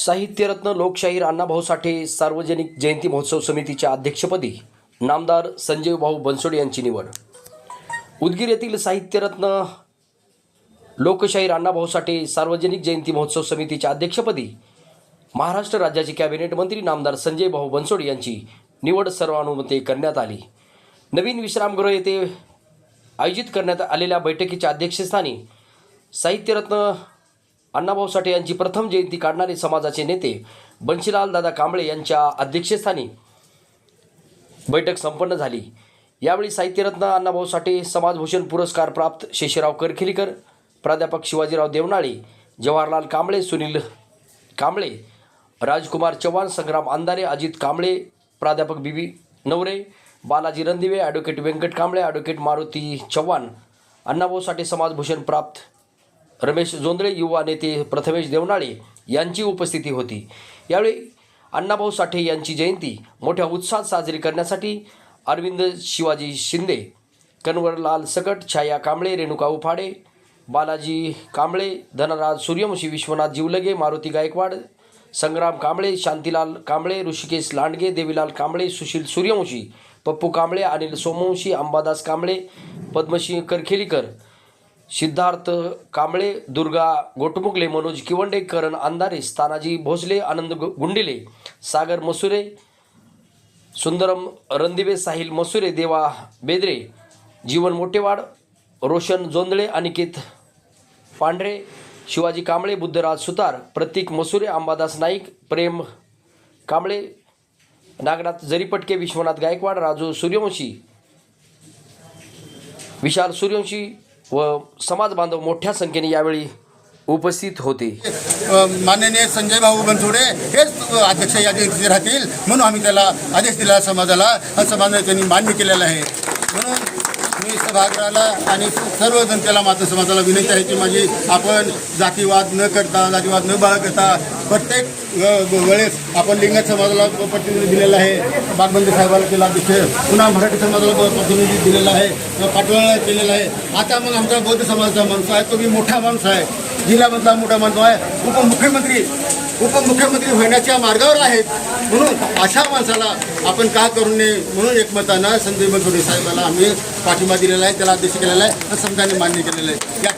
साहित्यरत्न लोकशाहीर अण्णाभाऊ साठे सार्वजनिक जयंती महोत्सव समितीच्या अध्यक्षपदी नामदार संजय भाऊ बनसोडे यांची निवड. उदगीर येथील साहित्यरत्न लोकशाहीर अण्णाभाऊ साठे सार्वजनिक जयंती महोत्सव समितीच्या अध्यक्षपदी महाराष्ट्र राज्याचे कॅबिनेट मंत्री नामदार संजय भाऊ बनसोडे यांची निवड सर्वानुमते करण्यात आली. नवीन विश्रामगृह येथे आयोजित करण्यात आलेल्या बैठकीच्या अध्यक्षस्थानी साहित्यरत्न अण्णाभाऊ साठे यांची प्रथम जयंती काढणारे समाजाचे नेते बंशीलाल दादा कांबळे यांच्या अध्यक्षस्थानी बैठक संपन्न झाली. यावेळी साहित्यरत्न अण्णाभाऊ साठे समाजभूषण पुरस्कार प्राप्त शेषराव करखिलीकर प्राध्यापक शिवाजीराव देवनाळे जवाहरलाल कांबळे सुनील कांबळे राजकुमार चव्हाण संग्राम अंधारे अजित कांबळे प्राध्यापक B Navare Balaji Randive advocate Vyankat Kamble advocate Maruti Chavan Annabhau Sathe समाजभूषण प्राप्त रमेश जोंदळे युवा नेते प्रथमेश देवनाळे यांची उपस्थिती होती. यावेळी अण्णाभाऊ साठे यांची जयंती मोठ्या उत्साहात साजरी करण्यासाठी अरविंद शिवाजी शिंदे कन्वरलाल सकट छाया कांबळे रेणुका उफाडे बालाजी कांबळे धनराज सूर्यवंशी विश्वनाथ जिवलगे मारुती गायकवाड संग्राम कांबळे शांतीलाल कांबळे ऋषिकेश लांडगे देवीलाल कांबळे सुशील सूर्यवंशी पप्पू कांबळे अनिल सोमवंशी अंबादास कांबळे पद्मसिंह करखेलीकर सिद्धार्थ कांबळे दुर्गा गोटमुगले मनोज किवंडे करण अंधारे तानाजी भोसले आनंद गु- गुंडिले सागर मसुरे सुंदरम रणदिबे साहिल मसुरे देवा बेदरे जीवन मोठेवाड रोशन जोंदळे अनिकेत पांढरे शिवाजी कांबळे बुद्धराज सुतार प्रतीक मसुरे अंबादास नाईक प्रेम कांबळे नागनाथ जरीपटके विश्वनाथ गायकवाड राजू सूर्यवंशी विशाल सूर्यवंशी व समाज बांधव मोठ्या संख्येने यावेळी उपस्थित होते. माननीय संजय भाऊ बनसोडे हेच अध्यक्ष या जयंतीचे राहतील म्हणून आम्ही त्याला आदेश दिला समाजाला. आणि समाजाने त्यांनी मान्य केलेला आहे. म्हणून मी सभागृहाला आणि सर्व जनतेला मात्र समाजाला विनंती आहे की माझी आपण जातीवाद न करता जातीवाद न बाळगता प्रत्येक वेळेस आपण लिंगत समाजाला प्रतिनिधी दिलेला आहे. बागबंदी साहेबाला केला अध्यक्ष पुन्हा मराठी समाजाला प्रतिनिधी दिलेला आहे. पाटोळा केलेला आहे. आता मग आमचा बौद्ध समाजाचा माणूस आहे तो मी मोठा माणूस आहे. जिल्ह्यामधला मोठा माणूस आहे. उपमुख्यमंत्री उपमुख्यमंत्री होण्याच्या मार्गावर आहेत. म्हणून अशा माणसाला आपण का करू नये म्हणून एकमतानं संजय बनसोडे साहेबाला आम्ही पाठिंबा दिलेला आहे त्याला अध्यक्ष केलेला आहे आणि समजाने मान्य केलेलं आहे. या